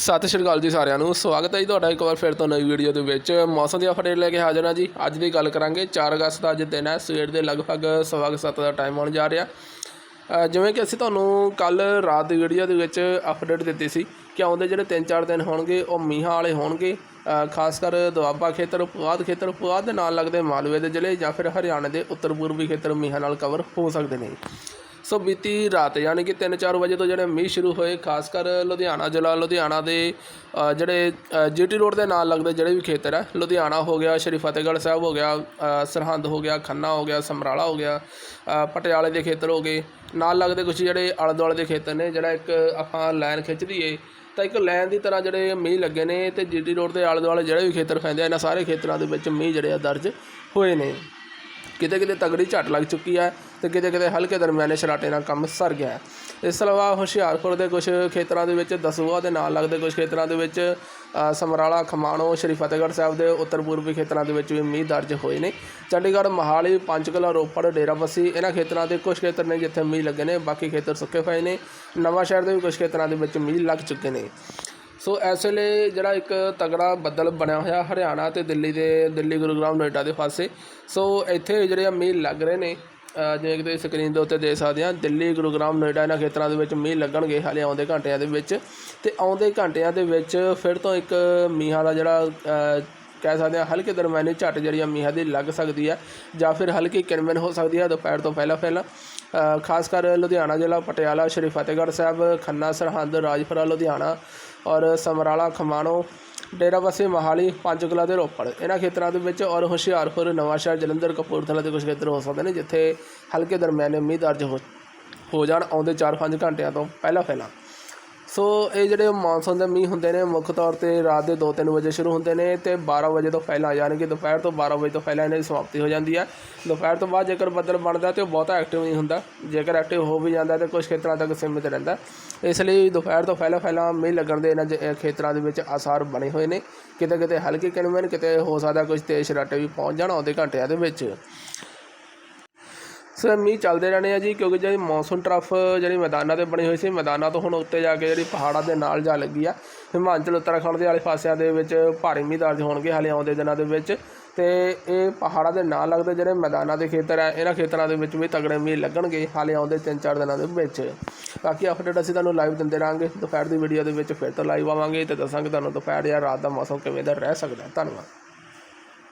ਸਤਿ ਸ਼੍ਰੀ ਅਕਾਲ ਜੀ ਸਾਰਿਆਂ ਨੂੰ। ਸਵਾਗਤ ਹੈ ਜੀ ਤੁਹਾਡਾ ਇੱਕ ਵਾਰ ਫਿਰ ਤੋਂ ਨਵੀਂ ਵੀਡੀਓ ਦੇ ਵਿੱਚ। ਮੌਸਮ ਦੀ ਅਪਡੇਟ ਲੈ ਕੇ ਹਾਜ਼ਰ ਹਾਂ ਜੀ। ਅੱਜ ਦੀ ਗੱਲ ਕਰਾਂਗੇ। 4 ਅਗਸਤ ਦਾ ਅੱਜ ਦਿਨ ਹੈ। ਸਵੇਰ ਦੇ ਲਗਭਗ ਸਵਾ ਕੁ ਸੱਤ ਦਾ ਟਾਈਮ ਆਉਣ ਜਾ ਰਿਹਾ। ਜਿਵੇਂ ਕਿ ਅਸੀਂ ਤੁਹਾਨੂੰ ਕੱਲ ਰਾਤ ਦੀ ਵੀਡੀਓ ਦੇ ਵਿੱਚ ਅਪਡੇਟ ਦਿੱਤੀ ਸੀ ਕਿ ਆਉਂਦੇ ਜਿਹੜੇ 3-4 ਦਿਨ ਹੋਣਗੇ, ਉਹ ਮੀਂਹਾਂ ਵਾਲੇ ਹੋਣਗੇ। ਖਾਸ ਕਰ ਦੁਆਬਾ ਖੇਤਰ ਪੁਆਧ ਖੇਤਰ ਪੁਆਧ ਦੇ ਨਾਲ ਲੱਗਦੇ ਮਾਲਵੇ ਦੇ ਜ਼ਿਲ੍ਹੇ ਜਾਂ ਫਿਰ ਹਰਿਆਣਾ ਦੇ ਉੱਤਰ ਪੂਰਬੀ ਖੇਤਰ ਮੀਂਹਾਂ ਨਾਲ ਕਵਰ ਹੋ ਸਕਦੇ ਨੇ। ਸੋ ਬੀਤੀ ਰਾਤ ਯਾਨੀ ਕਿ 3-4 ਵਜੇ ਤੋਂ ਜਿਹੜੇ ਮੀਂਹ ਸ਼ੁਰੂ ਹੋਏ ਖਾਸ ਕਰ ਲੁਧਿਆਣਾ ਜ਼ਿਲ੍ਹਾ ਲੁਧਿਆਣਾ ਦੇ ਅ, ਜਿਹੜੇ ਜੀਟੀ ਰੋਡ ਦੇ ਨਾਲ ਲੱਗਦੇ ਜਿਹੜੇ ਵੀ ਖੇਤਰ ਹੈ ਲੁਧਿਆਣਾ ਹੋ ਗਿਆ ਸ਼੍ਰੀ ਫਤਿਹਗੜ੍ਹ ਸਾਹਿਬ ਹੋ ਗਿਆ ਸਰਹੰਦ ਹੋ ਗਿਆ ਖੰਨਾ ਹੋ ਗਿਆ ਸਮਰਾਲਾ ਹੋ ਗਿਆ ਪਟਿਆਲੇ ਦੇ ਖੇਤਰ ਹੋ ਗਏ ਨਾਲ ਲੱਗਦੇ ਕੁਝ ਜਿਹੜੇ ਆਲੇ ਦੁਆਲੇ ਦੇ ਖੇਤਰ ਨੇ ਜਿਹੜਾ ਇੱਕ ਆਪਾਂ ਲਾਈਨ ਖਿੱਚ ਦਈਏ ਤਾਂ ਇੱਕ ਲਾਈਨ ਦੀ ਤਰ੍ਹਾਂ ਜਿਹੜੇ ਮੀਂਹ ਲੱਗੇ ਨੇ ਤੇ ਜੀਟੀ ਰੋਡ ਦੇ ਆਲੇ ਦੁਆਲੇ ਜਿਹੜੇ ਵੀ ਖੇਤਰ ਪੈਂਦੇ ਆ ਇਹਨਾਂ ਸਾਰੇ ਖੇਤਰਾਂ ਦੇ ਵਿੱਚ ਮੀਂਹ ਜਿਹੜੇ ਆ ਦਰਜ ਹੋਏ ਨੇ। ਕਿਤੇ ਕਿਤੇ ਤਗੜੀ ਝਟ ਲੱਗ ਚੁੱਕੀ ਹੈ ਤੇ ਕਿਤੇ ਕਿਤੇ ਹਲਕੇ ਦਰਮਿਆਨੇ ਸਰਾਟੇ ਨਾਲ ਕੰਮ ਸਰ ਗਿਆ ਹੈ। ਇਸ ਤੋਂ ਇਲਾਵਾ ਹੁਸ਼ਿਆਰਪੁਰ ਦੇ ਕੁਝ ਖੇਤਰਾਂ ਦੇ ਵਿੱਚ ਦਸੂਆ ਦੇ ਨਾਲ ਲੱਗਦੇ ਕੁਝ ਖੇਤਰਾਂ ਦੇ ਵਿੱਚ ਸਮਰਾਲਾ, ਖਮਾਣੋ, ਸ਼੍ਰੀ ਫਤਿਹਗੜ੍ਹ ਸਾਹਿਬ ਦੇ ਉੱਤਰ ਪੂਰਬੀ ਖੇਤਰਾਂ ਦੇ ਵਿੱਚ ਵੀ ਮੀਂਹ ਦਰਜ ਹੋਏ ਨੇ। ਚੰਡੀਗੜ੍ਹ, ਮਹਾਲੀ, ਪੰਚਕੂਲਾ, ਰੋਪੜ, ਡੇਰਾਬੱਸੀ, ਇਹਨਾਂ ਖੇਤਰਾਂ ਦੇ ਕੁਝ ਖੇਤਰ ਨੇ ਜਿੱਥੇ ਮੀਂਹ ਲੱਗੇ ਨੇ, ਬਾਕੀ ਖੇਤਰ ਸੁੱਕੇ ਪਏ ਨੇ। ਨਵਾਂ ਸ਼ਹਿਰ ਦੇ ਵੀ ਕੁਝ ਖੇਤਰਾਂ ਦੇ ਵਿੱਚ ਮੀਂਹ ਲੱਗ ਚੁੱਕੇ ਨੇ। ਸੋ ਇਸ ਵੇਲੇ ਜਿਹੜਾ ਇੱਕ ਤਗੜਾ ਬੱਦਲ ਬਣਿਆ ਹੋਇਆ ਹਰਿਆਣਾ ਤੇ ਦਿੱਲੀ ਦੇ ਦਿੱਲੀ ਗੁਰੂਗ੍ਰਾਮ ਨੋਇਡਾ ਦੇ ਪਾਸੇ। ਸੋ ਇੱਥੇ ਜਿਹੜੇ ਆ ਮੀਂਹ ਲੱਗ ਰਹੇ ਨੇ ਅ, ਜਿਵੇਂ ਕਿ ਤੁਸੀਂ ਸਕਰੀਨ ਦੇ ਉੱਤੇ ਦੇਖ ਸਕਦੇ ਆ ਦਿੱਲੀ ਗੁਰੂਗ੍ਰਾਮ ਨੋਇਡਾ ਇਹਨਾਂ ਖੇਤਰਾਂ ਦੇ ਵਿੱਚ ਮੀਂਹ ਲੱਗਣਗੇ ਹਾਲੇ ਆਉਂਦੇ ਘੰਟਿਆਂ ਦੇ ਵਿੱਚ। ਤੇ ਆਉਂਦੇ ਘੰਟਿਆਂ ਦੇ ਵਿੱਚ ਫਿਰ ਤੋਂ ਇੱਕ ਮੀਂਹਾਂ ਦਾ ਜਿਹੜਾ ਕਹਿ ਸਕਦੇ ਹਾਂ, ਹਲਕੇ ਦਰਮਿਆਨੀ ਝੱਟ ਜਿਹੜੀ ਆ ਮੀਂਹਾਂ ਦੀ ਲੱਗ ਸਕਦੀ ਹੈ ਜਾਂ ਫਿਰ ਹਲਕੀ ਕਿਣਮਿਣ ਹੋ ਸਕਦੀ ਹੈ ਦੁਪਹਿਰ ਤੋਂ ਪਹਿਲਾਂ ਪਹਿਲਾਂ। ਖਾਸ ਕਰ ਲੁਧਿਆਣਾ ਜ਼ਿਲ੍ਹਾ, ਪਟਿਆਲਾ, ਸ਼੍ਰੀ ਫਤਿਹਗੜ੍ਹ ਸਾਹਿਬ, ਖੰਨਾ, ਸਰਹੰਦ, ਰਾਜਪੁਰਾ, ਲੁਧਿਆਣਾ ਔਰ ਸਮਰਾਲਾ, ਖਮਾਣੋ ਡੇਰਾਬੱਸੀ ਮੋਹਾਲੀ ਪੰਚਕੂਲਾ ਤੇ ਰੋਪੜ। ਇਹਨਾਂ ਖੇਤਰਾਂ ਦੇ ਵਿੱਚ ਔਰ ਹੁਸ਼ਿਆਰਪੁਰ, ਨਵਾਂਸ਼ਹਿਰ, ਜਲੰਧਰ, ਕਪੂਰਥਲਾ ਦੇ ਕੁਝ ਖੇਤਰ ਹੋ ਸਕਦੇ ਨੇ, ਜਿੱਥੇ ਹਲਕੇ ਦਰਮਿਆਨੇ ਮੀਂਹ ਦਰਜ ਹੋ ਹੋ ਜਾਣ ਆਉਂਦੇ 4-5 ਘੰਟਿਆਂ ਤੋਂ ਪਹਿਲਾਂ ਪਹਿਲਾਂ। ਸੋ ਇਹ ਜਿਹੜੇ ਮੌਨਸੂਨ ਦੇ ਮੀਂਹ ਹੁੰਦੇ ਨੇ, ਮੁੱਖ ਤੌਰ ਤੇ ਰਾਤ ਦੇ 2-3 ਵਜੇ ਸ਼ੁਰੂ ਹੁੰਦੇ ਨੇ ਤੇ 12 ਵਜੇ ਤੋਂ ਪਹਿਲਾਂ ਯਾਨੀ ਕਿ ਦੁਪਹਿਰ ਤੋਂ 12 ਵਜੇ ਤੋਂ ਪਹਿਲਾਂ ਇਹਨਾਂ ਦੀ ਸਮਾਪਤੀ ਹੋ ਜਾਂਦੀ ਹੈ। ਦੁਪਹਿਰ ਤੋਂ ਬਾਅਦ ਜੇਕਰ ਬੱਦਲ ਬਣਦਾ ਤੇ ਉਹ ਬਹੁਤਾ ਐਕਟਿਵ ਨਹੀਂ ਹੁੰਦਾ। ਜੇਕਰ ਐਕਟਿਵ ਹੋ ਵੀ ਜਾਂਦਾ ਤੇ ਕੁਝ ਖੇਤਰਾਂ ਤੱਕ ਸੀਮਿਤ ਰਹਿੰਦਾ। ਇਸ ਲਈ ਦੁਪਹਿਰ ਤੋਂ ਪਹਿਲਾਂ ਪਹਿਲਾਂ ਮੀਂਹ ਲੱਗਣ ਦੇ ਇਹਨਾਂ ਜ- ਖੇਤਰਾਂ ਦੇ ਵਿੱਚ ਆਸਾਰ ਬਣੇ ਹੋਏ ਨੇ। ਕਿਤੇ ਕਿਤੇ ਹਲਕੇ ਕਿਣਮਣ ਕਿਤੇ ਹੋ ਸਕਦਾ ਕੁਝ ਤੇਜ਼ ਸ਼ਰਾਟੇ ਵੀ ਪਹੁੰਚ ਜਾਣ ਆਉਂਦੇ ਘੰਟਿਆਂ ਦੇ ਵਿੱਚ। ਸੋ ਮੀਂਹ ਚੱਲਦੇ ਰਹਿਣੇ ਆ ਜੀ, ਕਿਉਂਕਿ ਜਿਹੜੀ ਮੌਨਸੂਨ ਟਰਫ ਜਿਹੜੀ ਮੈਦਾਨਾਂ ਤੇ ਬਣੀ ਹੋਈ ਸੀ, ਮੈਦਾਨਾਂ ਤੋਂ ਹੁਣ ਉੱਤੇ ਜਾ ਕੇ ਜਿਹੜੀ ਪਹਾੜਾਂ ਦੇ ਨਾਲ ਜਾ ਲੱਗੀ ਆ। ਹਿਮਾਚਲ, ਉੱਤਰਾਖੰਡ ਦੇ ਵਾਲੇ ਪਾਸਿਆਂ ਦੇ ਵਿੱਚ ਭਾਰੀ ਮੀਂਹ ਦਰਜ ਹੋਣਗੇ ਹਾਲੇ ਆਉਂਦੇ ਦਿਨਾਂ ਦੇ ਵਿੱਚ। ਤੇ ਇਹ ਪਹਾੜਾਂ ਦੇ ਨਾਲ ਲੱਗਦੇ ਜਿਹੜੇ ਮੈਦਾਨਾਂ ਦੇ ਖੇਤਰ ਆ, ਇਹਨਾਂ ਖੇਤਰਾਂ ਦੇ ਵਿੱਚ ਵੀ ਤਗੜੇ ਮੀਂਹ ਲੱਗਣਗੇ ਹਾਲੇ ਆਉਂਦੇ 3-4 ਦਿਨਾਂ ਦੇ ਵਿੱਚ। ਬਾਕੀ ਅਪਡੇਟ ਅਸੀਂ ਤੁਹਾਨੂੰ ਲਾਈਵ ਦਿੰਦੇ ਰਹਾਂਗੇ। ਦੁਪਹਿਰ ਦੀ ਵੀਡੀਓ ਦੇ ਵਿੱਚ ਫਿਰ ਤੋਂ ਲਾਈਵ ਆਵਾਂਗੇ ਤੇ ਦੱਸਾਂਗੇ ਤੁਹਾਨੂੰ ਦੁਪਹਿਰ ਜਾਂ ਰਾਤ ਦਾ ਮੌਸਮ ਕਿਵੇਂ ਦਾ ਰਹਿ ਸਕਦਾ। ਧੰਨਵਾਦ।